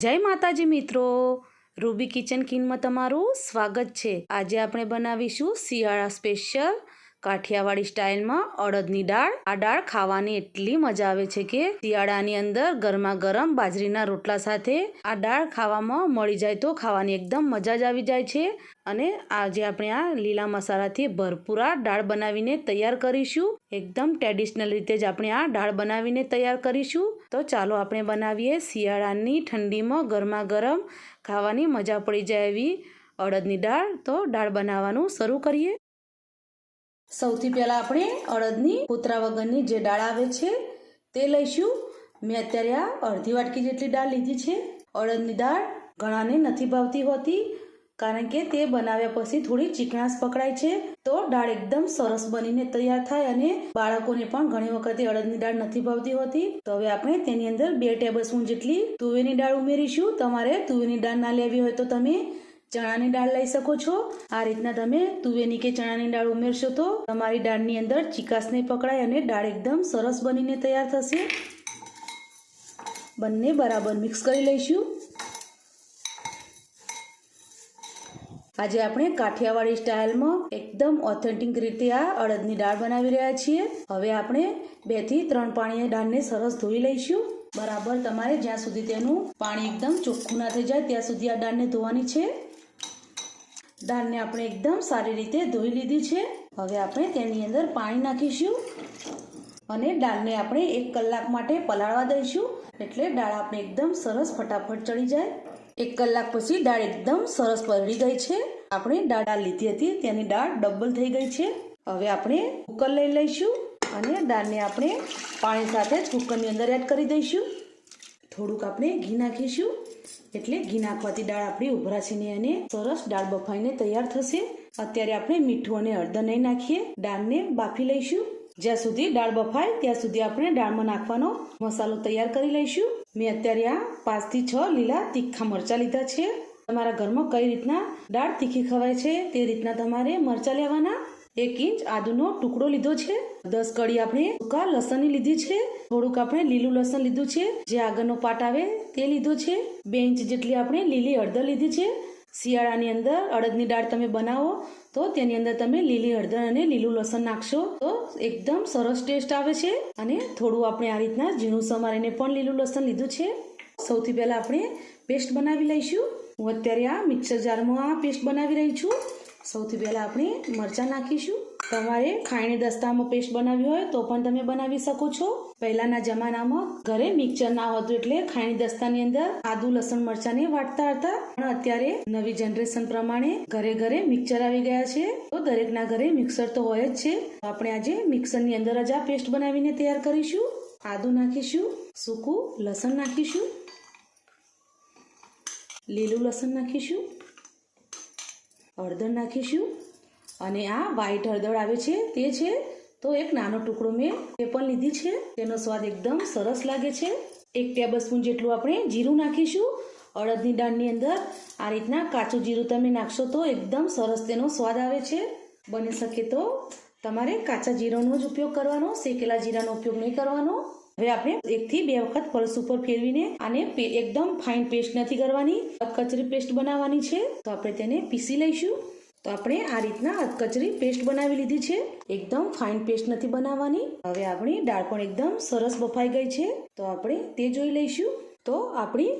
જય માતાજી મિત્રો. રૂબી કિચન કિનમાં તમારું સ્વાગત છે. આજે આપણે બનાવીશું શિયાળા સ્પેશિયલ કાઠિયાવાડી સ્ટાઇલમાં અડદની દાળ. આ દાળ ખાવાની એટલી મજા આવે છે કે શિયાળાની અંદર ગરમા ગરમ બાજરીના રોટલા સાથે આ દાળ ખાવામાં મળી જાય તો ખાવાની એકદમ મજા જ આવી જાય છે. અને આજે આપણે આ લીલા મસાલાથી ભરપૂર દાળ બનાવીને તૈયાર કરીશું. એકદમ ટ્રેડિશનલ રીતે જ આપણે આ દાળ બનાવીને તૈયાર કરીશું. તો ચાલો આપણે બનાવીએ શિયાળાની ઠંડીમાં ગરમા ગરમ ખાવાની મજા પડી જાય એવી અડદની દાળ. તો દાળ બનાવવાનું શરૂ કરીએ. સૌથી પહેલાં આપણે અડદની કૂતરા વગરની જે દાળ આવે છે, તે લઈશું. મેં અત્યારે આ અડધી વાટકી જેટલી દાળ લીધી છે. અડદની દાળ ઘણાને નથી ભાવતી હોતી, કારણ કે તે બનાવ્યા પછી થોડી ચીકણાશ પકડાય છે. તો દાળ એકદમ સરસ બનીને તૈયાર થાય અને બાળકોને પણ ઘણી વખતે અડદની દાળ નથી ભાવતી હોતી. તો હવે આપણે તેની અંદર બે ટેબલ સ્પૂન જેટલી તુવેરની દાળ ઉમેરીશું. તમારે તુવેરની દાળ ના લેવી હોય તો તમે ચણાની દાળ લઈ શકો છો. આ રીતના તમે તુવેરની કે ચણાની દાળ ઉમેરશો તો તમારી દાળની અંદર ચીકાશ નહીં પકડાય અને દાળ એકદમ સરસ બનીને તૈયાર થશે. બંને બરાબર મિક્સ કરી લઈશું. આજે આપણે કાઠિયાવાડી સ્ટાઇલમાં એકદમ ઓથેન્ટિક રીતે આ અડદની દાળ બનાવી રહ્યા છીએ. હવે આપણે બેથી ત્રણ પાણીએ દાળને સરસ ધોઈ લઈશું. બરાબર તમારે જ્યાં સુધી તેનું પાણી એકદમ ચોખ્ખું ના થઈ જાય ત્યાં સુધી આ દાળને ધોવાની છે. દાળને આપણે એકદમ સારી રીતે ધોઈ લીધી છે. હવે આપણે તેની અંદર પાણી નાખીશું અને દાળને આપણે એક કલાક માટે પલાળવા દઈશું. એટલે દાળ આપણે એકદમ સરસ ફટાફટ ચડી જાય. એક કલાક પછી દાળ એકદમ સરસ પલળી ગઈ છે. આપણે દાળ લીધી હતી, તેની દાળ ડબલ થઈ ગઈ છે. હવે આપણે કુકર લઈ લઈશું અને દાળને આપણે પાણી સાથે જ કુકરની અંદર એડ કરી દઈશું. થોડુંક આપણે ઘી નાખીશું. એટલે ઘી નાખવાથી દાળ આપણી ઉભરાશે નહીં અને સરસ દાળ બફાઈને તૈયાર થશે. અત્યારે આપણે મીઠું અને હળદર નહીં નાખીએ. દાળને બાફી લઈશું. જ્યાં સુધી દાળ બફાય, ત્યાં સુધી આપણે દાળમાં નાખવાનો મસાલો તૈયાર કરી લઈશું. મેં અત્યારે આ પાંચથી છ લીલા તીખા મરચાં લીધા છે. તમારા ઘરમાં કઈ રીતના દાળ તીખી ખવાય છે, તે રીતના તમારે મરચાં લેવાના. એક ઇંચ આદુનો ટુકડો લીધો છે. દસ કડી આપણે સૂકા લસણની લીધી છે. થોડુંક આપણે લીલું લસણ લીધું છે. જે આગળનો પાટ આવે તે લીધો છે. બે ઇંચ જેટલી આપણે લીલી હળદર લીધી છે. શિયાળાની અંદર અડદની દાળ તમે બનાવો તો તેની અંદર તમે લીલી હળદર અને લીલું લસણ નાખશો તો એકદમ સરસ ટેસ્ટ આવે છે. અને થોડું આપણે આ રીતના ઝીણું સમારીને પણ લીલું લસણ લીધું છે. સૌથી પહેલાં આપણે પેસ્ટ બનાવી લઈશું. હું અત્યારે આ મિક્સર જારમાં આ પેસ્ટ બનાવી રહી છું. સૌથી પહેલાં આપણે મરચાં નાખીશું. તમારે ખાયણી દસ્તામાં પેસ્ટ બનાવી હોય તો પણ તમે બનાવી શકો છો. પહેલાના જમાનામાં ઘરે મિક્સર ના હોતું એટલે ખાયણી દસ્તાની અંદર આદુ, લસણ, મરચાંને વાટતા હતા. પણ અત્યારે નવી જનરેશન પ્રમાણે ઘરે ઘરે મિક્સર આવી ગયા છે. તો દરેકના ઘરે મિક્સર તો હોય જ છે. આપણે આજે મિક્સરની અંદર જ આ પેસ્ટ બનાવીને તૈયાર કરીશું. આદુ નાખીશું, સૂકું લસણ નાખીશું. લીલું લસણ નાખીશું. હળદર નાખીશું અને આ વ્હાઈટ હળદર આવે છે તે છે, તો એક નાનો ટુકડો મેં તે પણ લીધી છે. તેનો સ્વાદ એકદમ સરસ લાગે છે. એક ટેબલ સ્પૂન જેટલું આપણે જીરું નાખીશું. અડદની દાળની અંદર આ રીતના કાચું જીરું તમે નાખશો તો એકદમ સરસ તેનો સ્વાદ આવે છે. બની શકે તો તમારે કાચા જીરાનો જ ઉપયોગ કરવાનો, શેકેલા જીરાનો ઉપયોગ નહીં કરવાનો. હવે આપણે એકથી બે વખત પલ્સ ઉપર ફેરવીને આને એકદમ ફાઇન પેસ્ટ નથી કરવાની. કચરી પેસ્ટ બનાવવાની છે. તો આપણે તેને પીસી લઈશું. તો આપણે આ રીતના કચરી પેસ્ટ બનાવી લીધી છે. એકદમ ફાઇન પેસ્ટ નથી બનાવવાની. હવે આપણી દાળ પણ એકદમ સરસ બફાઈ ગઈ છે. તો આપણે તે જોઈ લઈશું. તો આપણી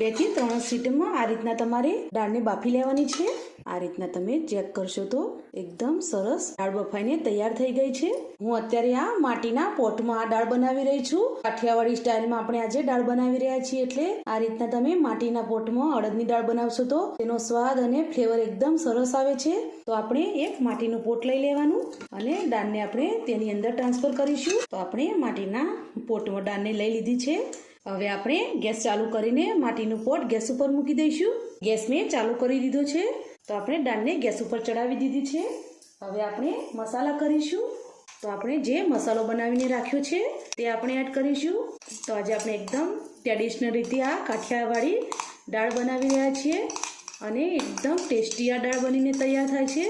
બેથી ત્રણ સીટમાં આ રીતના તમારે દાળને બાફી લેવાની છે. આ રીતના તમે ચેક કરશો તો એકદમ સરસ દાળ બફાઈને તૈયાર થઈ ગઈ છે. હું અત્યારે આ માટીના પોટમાં આ દાળ બનાવી રહી છું. કાઠિયાવાડી સ્ટાઇલમાં આપણે આજે દાળ બનાવી રહ્યા છીએ એટલે આ રીતના તમે માટીના પોટમાં અડદની દાળ બનાવશો તો તેનો સ્વાદ અને ફ્લેવર એકદમ સરસ આવે છે. તો આપણે એક માટીનું પોટ લઈ લેવાનું અને દાળને આપણે તેની અંદર ટ્રાન્સફર કરીશું. તો આપણે માટીના પોટમાં દાળને લઈ લીધી છે. હવે આપણે ગેસ ચાલુ કરીને માટીનું પોટ ગેસ ઉપર મૂકી દઈશું. ગેસ મેં ચાલુ કરી દીધો છે. તો આપણે દાળને ગેસ ઉપર ચડાવી દીધી છે. હવે આપણે મસાલા કરીશું. તો આપણે જે મસાલો બનાવીને રાખ્યો છે તે આપણે એડ કરીશું. તો આજે આપણે એકદમ ટ્રેડિશનલ રીતે આ કાઠિયાવાડી દાળ બનાવી રહ્યા છીએ અને એકદમ ટેસ્ટી આ દાળ બનીને તૈયાર થાય છે.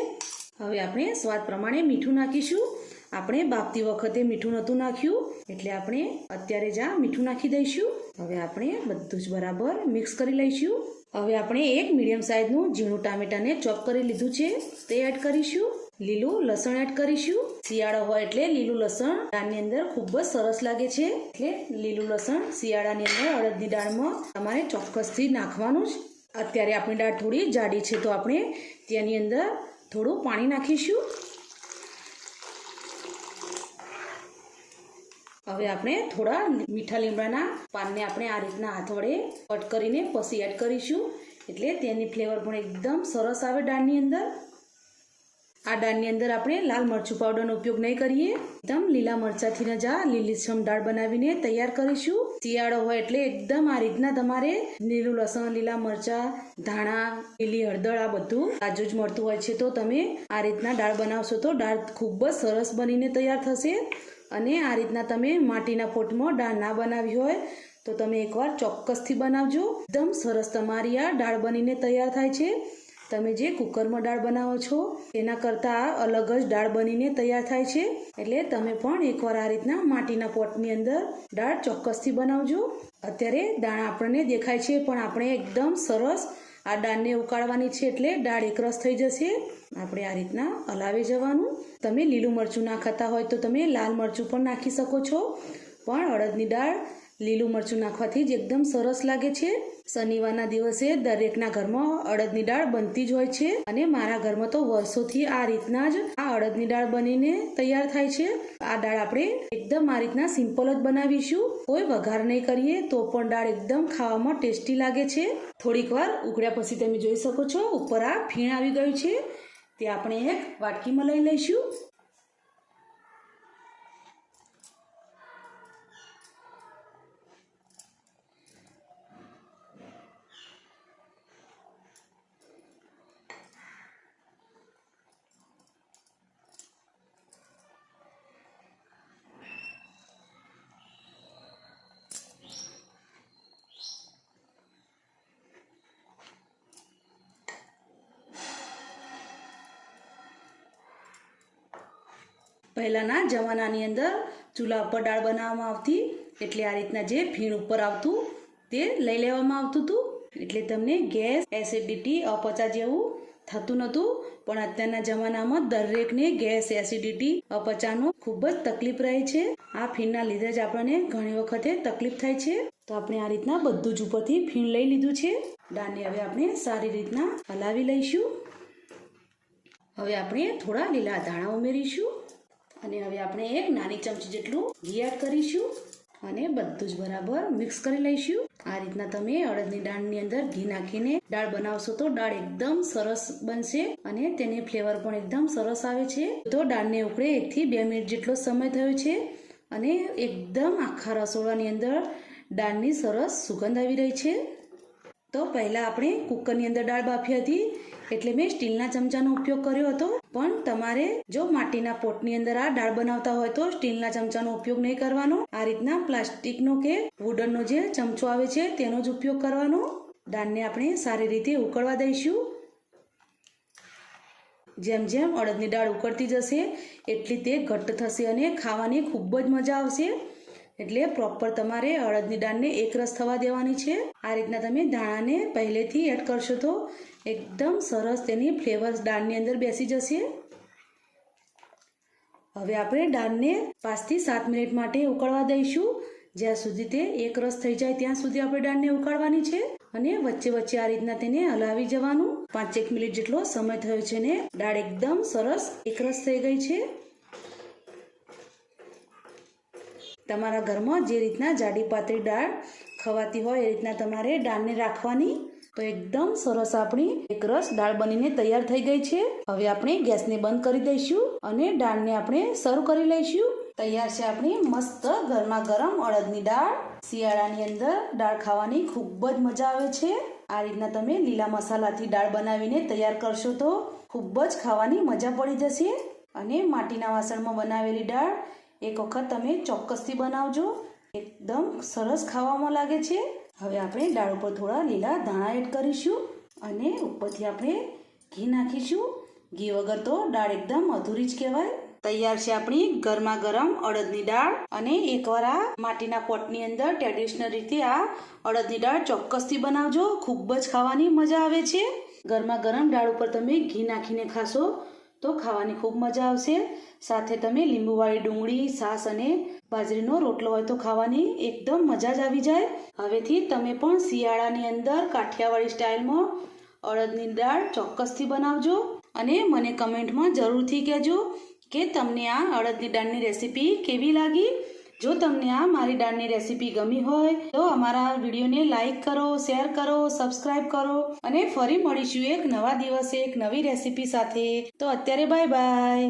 હવે આપણે સ્વાદ પ્રમાણે મીઠું નાખીશું. આપણે બાફતી વખતે મીઠું નહોતું નાખ્યું, એટલે આપણે અત્યારે જ મીઠું નાખી દઈશું. હવે આપણે બધું જ બરાબર મિક્સ કરી લઈશું. હવે આપણે એક મીડિયમ સાઇઝનું ઝીણું ટામેટાને ચોપ કરી લીધું છે. તે એડ કરીશું. લીલું લસણ એડ કરીશું. શિયાળો હોય એટલે લીલું લસણ દાળની અંદર ખૂબ જ સરસ લાગે છે. એટલે લીલું લસણ શિયાળાની અંદર અડદની દાળમાં તમારે ચોક્કસથી નાખવાનું જ. અત્યારે આપણી દાળ થોડી જાડી છે, તો આપણે તેની અંદર થોડું પાણી નાખીશું. હવે આપણે થોડા મીઠા લીમડાના પાનને આપણે આ રીતના હાથ વડે કટ કરીને પછી એડ કરીશું. એટલે તેની ફ્લેવર પણ એકદમ સરસ આવે દાળની અંદર. આ દાળની અંદર આપણે લાલ મરચું પાવડરનો ઉપયોગ નહીં કરીએ. એકદમ લીલા મરચાંથી જ આ લીલીછમ દાળ બનાવીને તૈયાર કરીશું. શિયાળો હોય એટલે એકદમ આ રીતના તમારે લીલું લસણ, લીલા મરચાં, ધાણા, લીલી હળદર આ બધું તાજું જ મળતું હોય છે તો તમે આ રીતના દાળ બનાવશો તો દાળ ખૂબ જ સરસ બનીને તૈયાર થશે. અને આ રીતના તમે માટીના પોટમાં દાળ ના બનાવી હોય, તો તમે એકવાર ચોક્કસથી બનાવજો. એકદમ સરસ તમારી આ દાળ બનીને તૈયાર થાય છે. તમે જે કુકરમાં દાળ બનાવો છો, એના કરતાં અલગ જ દાળ બનીને તૈયાર થાય છે. એટલે તમે પણ એકવાર આ રીતના માટીના પોટની અંદર દાળ ચોક્કસથી બનાવજો. અત્યારે દાણા આપણને દેખાય છે, પણ આપણે એકદમ સરસ આ દાળને ઉકાળવાની છે એટલે દાળ એકરસ થઈ જશે. આપણે આ રીતના હલાવી જવાનું. તમે લીલું મરચું ના ખાતા હોય તો તમે લાલ મરચું પણ નાખી શકો છો. પણ અડદની દાળ લીલું મરચું નાખવાથી જ એકદમ સરસ લાગે છે. શનિવારના દિવસે દરેકના ઘરમાં અડદની દાળ બનતી જ હોય છે અને મારા ઘરમાં તો વર્ષોથી આ રીતના જ આ અડદની દાળ બનીને તૈયાર થાય છે. આ દાળ આપણે એકદમ આ રીતના સિમ્પલ જ બનાવીશું. કોઈ વઘાર નહીં કરીએ તો પણ દાળ એકદમ ખાવામાં ટેસ્ટી લાગે છે. થોડીક વાર ઉકળ્યા પછી તમે જોઈ શકો છો, ઉપર આ ફીણ આવી ગયું છે. તે આપણે એક વાટકીમાં લઈ લઈશું. પહેલાંના જમાનાની અંદર ચૂલા ઉપર દાળ બનાવવામાં આવતી એટલે આ રીતના જે ફીણ ઉપર આવતું તે લઈ લેવામાં આવતું હતું એટલે તમને ગેસ, એસિડિટી, અપચા જેવું થતું નહોતું. પણ અત્યારના જમાનામાં દરેકને ગેસ, એસિડિટી, અપચાનો ખૂબ જ તકલીફ રહે છે. આ ફીણના લીધે જ આપણને ઘણી વખતે તકલીફ થાય છે. તો આપણે આ રીતના બધું જ ઉપરથી ફીણ લઈ લીધું છે. દાળને હવે આપણે સારી રીતના હલાવી લઈશું. હવે આપણે થોડા લીલા ધાણા ઉમેરીશું. અને હવે આપણે એક નાની ચમચી જેટલું ઘી એડ કરીશું અને બધું જ બરાબર મિક્સ કરી લઈશું. આ રીતના તમે અડદની દાળની અંદર ઘી નાખીને દાળ બનાવશો તો દાળ એકદમ સરસ બનશે અને તેને ફ્લેવર પણ એકદમ સરસ આવે છે. તો દાળને ઉકળે એકથી બે મિનિટ જેટલો સમય થયો છે અને એકદમ આખા રસોડાની અંદર દાળની સરસ સુગંધ આવી રહી છે. તો પહેલાં આપણે કુકરની અંદર દાળ બાફી હતી. એટલે મેં સ્ટીલના ચમચાનો ઉપયોગ કર્યો હતો. પણ તમારે જો માટીના પોટની અંદર આ દાળ બનાવતા હોય તો સ્ટીલના ચમચાનો ઉપયોગ નહીં કરવાનો. આ રીતના પ્લાસ્ટિકનો કે વુડનનો જે ચમચો આવે છે તેનો જ ઉપયોગ કરવાનો. દાળને આપણે સારી રીતે ઉકળવા દઈશું. જેમ જેમ અડદની દાળ ઉકળતી જશે, એટલી તે ઘટ્ટ થશે અને ખાવાની ખૂબ જ મજા આવશે. એટલે પ્રોપર તમારે અડદની દાળને એકરસ થવા દેવાની છે. આ રીતના તમે ધાણાને પહેલેથી એડ કરશો તો એકદમ સરસ તેની ફ્લેવર દાળની અંદર બેસી જશે. હવે આપણે દાળને પાંચથી સાત મિનિટ માટે ઉકળવા દઈશું. જ્યાં સુધી તે એક રસ થઈ જાય ત્યાં સુધી આપણે દાળને ઉકાળવાની છે. અને વચ્ચે વચ્ચે આ રીતના તેને હલાવી જવાનું. પાંચેક મિનિટ જેટલો સમય થયો છે ને, દાળ એકદમ સરસ એકરસ થઈ ગઈ છે. તમારા ઘરમાં જે રીતના જાડી પાતળી દાળ ખવાતી હોય એ રીતના તમારે દાળને રાખવાની. તો એકદમ સરસ આપણી એક રસ દાળ બનીને તૈયાર થઈ ગઈ છે. હવે આપણે ગેસને બંધ કરી દઈશું અને દાળને આપણે સર્વ કરી લઈશું. તૈયાર છે આપણી મસ્ત ગરમા ગરમ અડદની દાળ. શિયાળાની અંદર દાળ ખાવાની ખૂબ જ મજા આવે છે. આ રીતના તમે લીલા મસાલાથી દાળ બનાવીને તૈયાર કરશો તો ખૂબ જ ખાવાની મજા પડી જશે. અને માટીના વાસણમાં બનાવેલી દાળ એક વખત તમે ચોક્કસથી બનાવજો. એકદમ સરસ ખાવામાં લાગે છે. હવે આપણે દાળ ઉપર થોડા લીલા ધાણા એડ કરીશું અને ઉપરથી આપણે ઘી નાખીશું. ઘી વગર તો દાળ એકદમ અધૂરી જ કહેવાય. તૈયાર છે આપણી ગરમા ગરમ અડદની દાળ અને એકવાર આ માટીના પોટની અંદર ટ્રેડિશનલ રીતે આ અડદની દાળ ચોક્કસથી બનાવજો. ખૂબ જ ખાવાની મજા આવે છે. ગરમા ગરમ દાળ ઉપર તમે ઘી નાખીને ખાશો તો ખાવાની ખૂબ મજા આવશે. સાથે તમે લીંબુવાળી ડુંગળી સાસ અને બાજરીનો રોટલો હોય તો ખાવાની એકદમ મજા જ આવી જાય. હવેથી તમે પણ શિયાળાની અંદર કાઠિયાવાડી સ્ટાઇલમાં અડદની દાળ ચોક્કસથી બનાવજો અને મને કમેન્ટમાં જરૂરથી કહેજો કે તમને આ અડદની દાળની રેસીપી કેવી લાગી? જો તમને આ મારી દાળની રેસીપી ગમી હોય, તો અમારા વિડીયોને લાઇક કરો, શેર કરો સબસ્ક્રાઈબ કરો અને ફરી મળીશું એક નવા દિવસે એક નવી રેસીપી સાથે. તો અત્યારે બાય બાય.